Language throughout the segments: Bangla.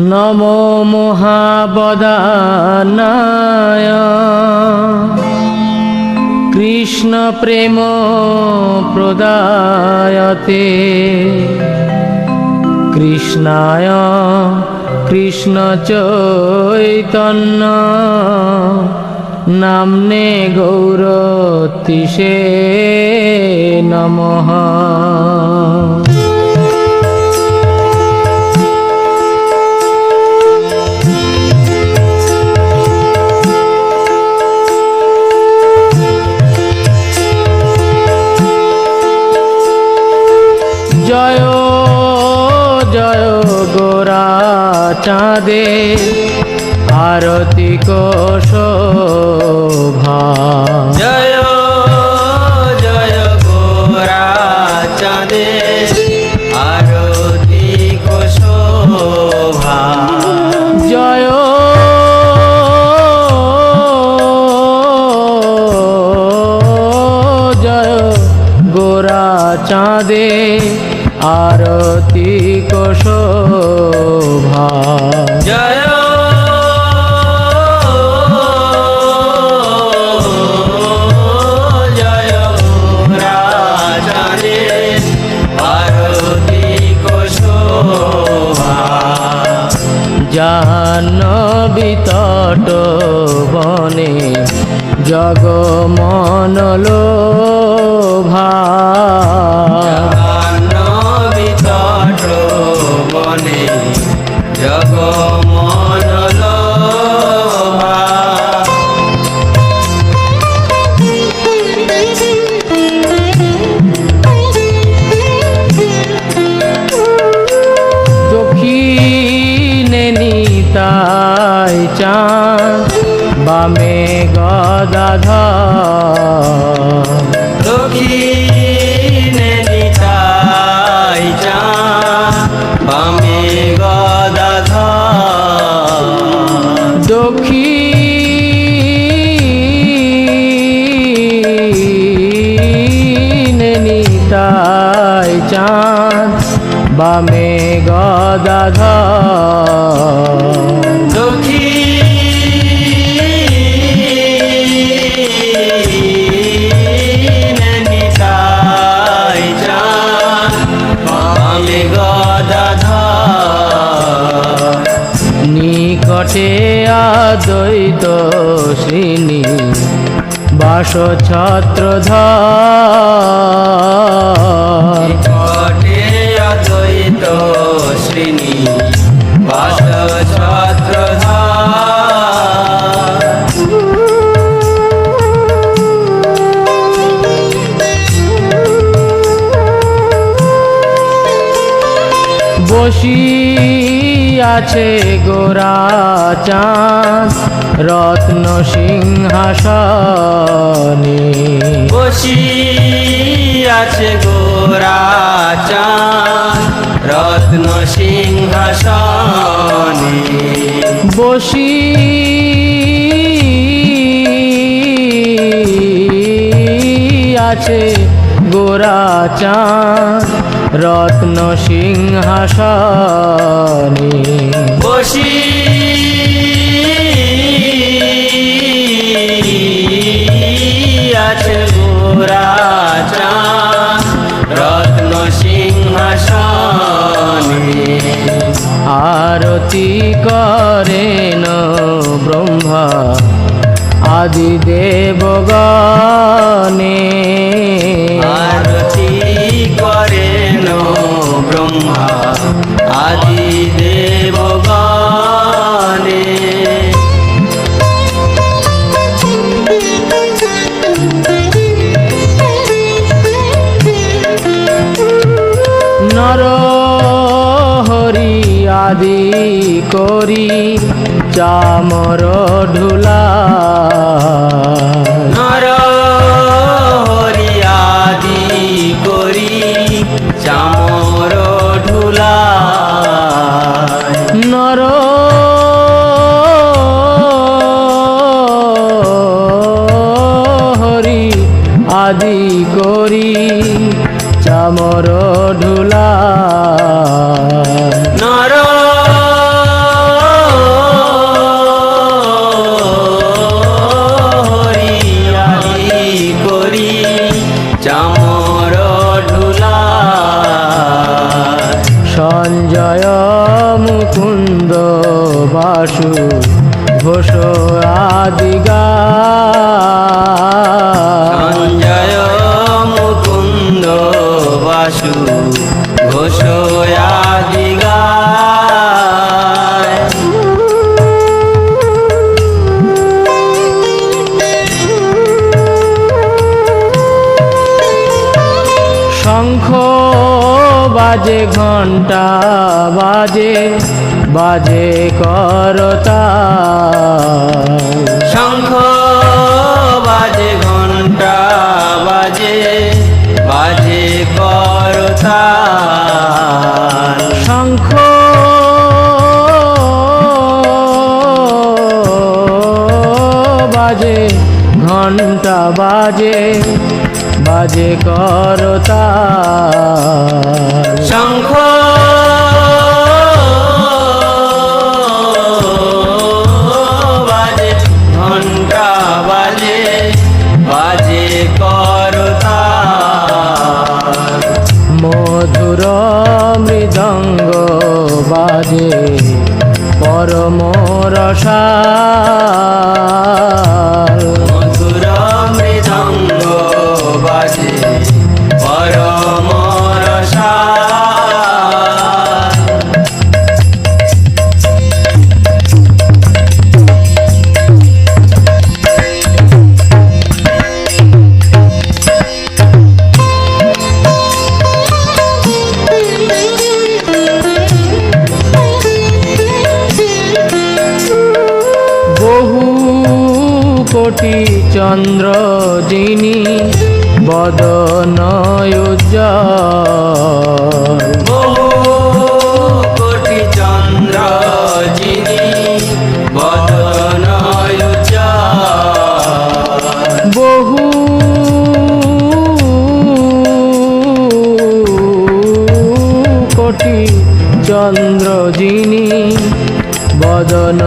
নম মহাবদানায়। কৃষ্ণ প্রেম প্রদায়তে। কৃষ্ণায় কৃষ্ণ চৈতন্য। নামনে গৌরতিষে নমঃ। চাঁদে আরতি কোশোভা নিকটে আদ্বৈত শ্রীনি বাস ছাত্র কটে অদ্বৈত শ্রেণি বাস বসি আছে গোরা চাঁদ রত্ন সিংহাসনে। বসি আছে গোরা চাঁদ রত্ন সিংহাসনে। বসি আছে গোরা চাঁদ রত্ন সিংহাসনে। বসি। আছে গোরা রত্ন সিংহাসনে। আরতি করেন ব্রহ্মা আদি দেবগণে আরতি ব্রহ্মা আদি দেবগণে নর হরি আদি করি চামর ঢুলা। নর হরি আদি করি চামর শঙ্খ বাজে ঘণ্টা বাজে বাজে করতা। শঙ্খ বাজে ঘণ্টা বাজে বাজে করতাল শঙ্খ বাজে ঘণ্টা বাজে বাজে করতা শঙ্খ। বাজে ঘণ্টা বাজে বাজে করতাল মধুর মৃদঙ্গ বাজে পরম রসাল যিনি বদন উজ্জ্বল। বহু কোটি চন্দ্র যিনি বদন উজ্জ্বল। বহু কোটি চন্দ্র যিনি বদন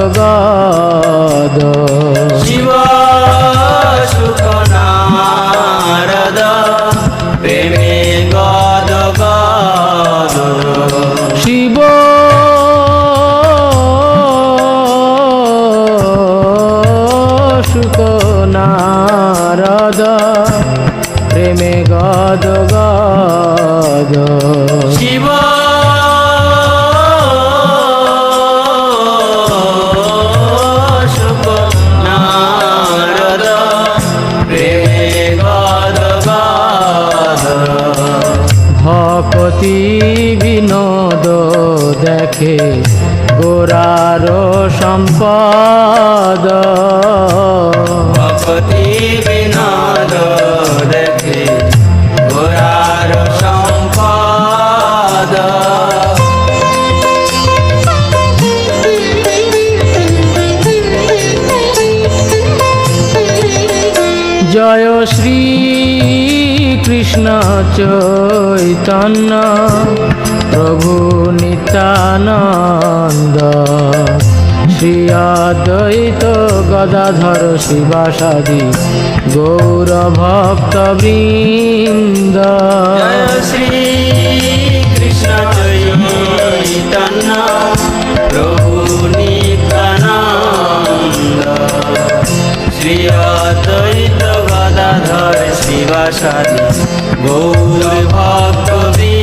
জগদ দেখে গোরার সম্পদ। ভক্তি বিনোদ দেখে ঘোরার সম্পদ। জয় শ্রী কৃষ্ণ চৈতন্য। প্রভু নিত্যানন্দ। শ্রী অদ্বৈত গদাধর শিবাসাদি গৌর ভক্ত বৃন্দ শ্রী কৃষ্ণ গদাধর শিবাসাদি গৌর ভক্ত বৃন্দ।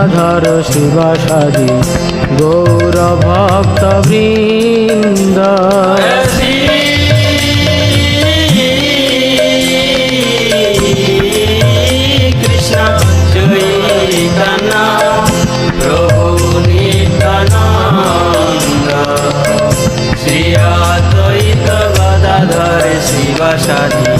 গদাধর শিব সাধি গৌর ভক্ত বৃন্দ। Shadi